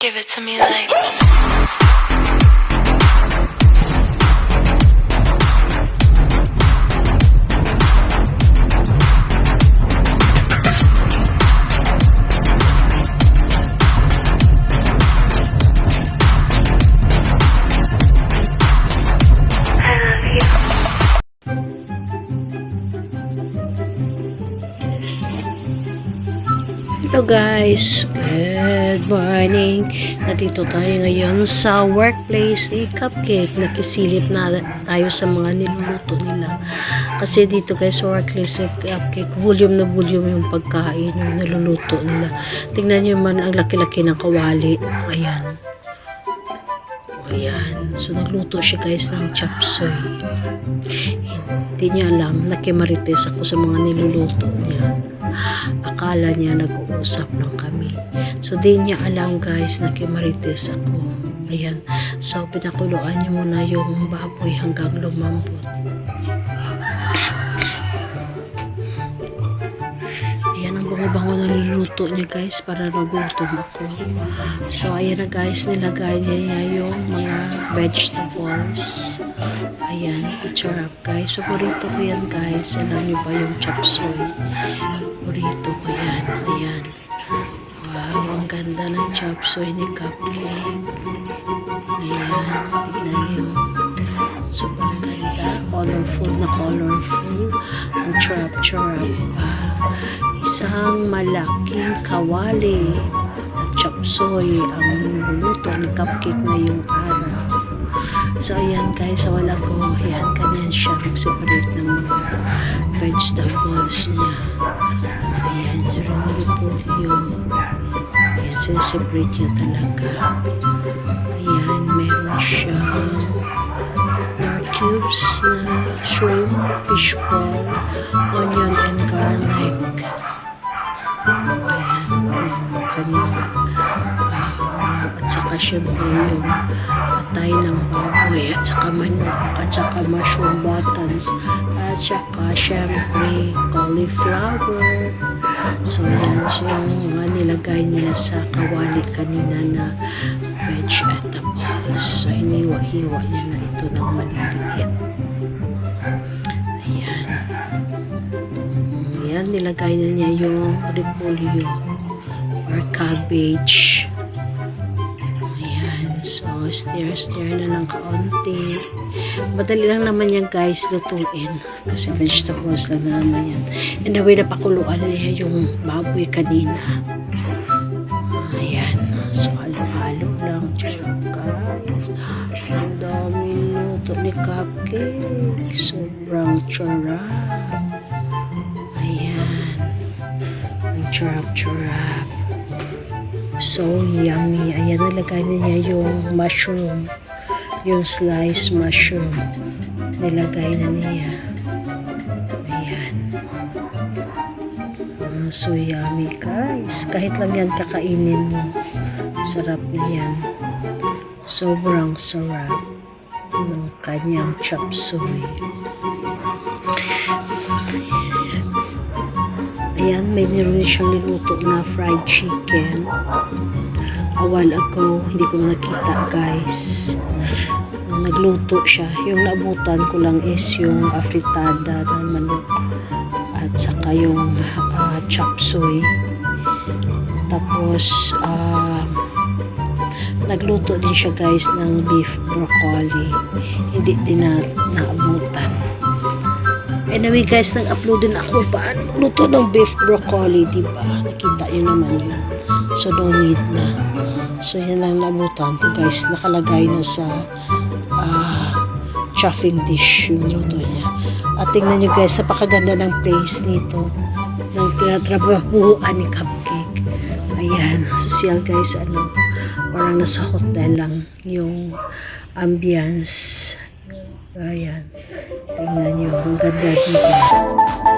Give it to me like. Hello guys, good morning. Nandito tayo ngayon sa workplace ni Cupcake. Nakisilip na tayo sa mga niluluto nila. Kasi dito guys sa workplace ni Cupcake, volume na volume yung pagkain yung niluluto nila. Tingnan nyo man ang laki-laki ng kawali. Ayan. Ayan. So nagluto siya guys ng chop suey. Hindi niya alam, nakimarites ako sa mga niluluto niya. Akala niya nag-uusap lang kami. So, di niya alam guys, nakimarites ako. Ayan. So, pinakuluan niya muna yung baboy hanggang lumambot. Ayan ang bango-bango na niluto niya guys para nagutom ako. So, ayan na guys, nilagay niya yung mga vegetables. Ayan, kutsarap guys. Paborito ko yan guys. Alam niyo ba yung chop suey? Paborito ko yan. Ayan. Wow, ang ganda ng chop suey ni Cupcake. Ayan, tignan niyo. Super ganda. Colorful na colorful. Ang charap-charap pa. Isang malaking kawali at chop suey ang niluluto ni Cupcake ngayong araw. So, ayan guys, sa wala ko, ayan, ganyan siya mag-separate ng mga vegetables niya. Ayan, yung po yung, ayan, sineseparate niya talaga. Ayan, meron siyang nor cubes na shrimp, fish ball, onion, and garlic. Ayan, yung kanyang ah, at saka syempre yung patay ng baboy at saka manok at saka mushroom buttons at saka syempre cauliflower. So yan yung mga nilagay niya sa kawali kanina na vegetables so hiniwa-hiwa niya na ito ng maliliit. Ayan. Ayan nilagay na niya yung repolyo or cabbage So, stir-stir na lang kaunti. Madali lang naman yan guys lutuin. Kasi vegetables lang na naman yan. And the way na pakuluan niya yung baboy kanina. Ayan. So, halo-halo lang. Charap guys. Ang dami luto ni Cupcake. Sobrang charap. Ayan. Ang charap-charap. So yummy. Ayan, nalagay na niya yung mushroom. Yung sliced mushroom. Nilagay na niya. Ayan. Ah, so yummy guys. Kahit lang yan kakainin mo. Sarap na yan. Sobrang sarap ng kanyang chop suey. Ayan, may meron siyang niluto na fried chicken. A while ago, hindi ko nakita guys. Nagluto siya. Yung naabutan ko lang is yung afritada na manok at saka yung ah, chop suey. Tapos, ah, nagluto din siya guys ng beef broccoli. Hindi din na naabutan. Anyway guys, nag-upload din ako paano luto ng beef broccoli, di ba? Nakita yun naman yun. So, no need na. So, yan lang nabutan ko guys. Nakalagay na sa ah, chuffing dish yung luto niya. At tingnan nyo guys, napakaganda ng place nito. Ng tinatrabahuan ni Cupcake. Ayan, social guys, ano, parang nasa hotel lang yung ambience. Ayan. Tingnan nyo, ang ganda dito.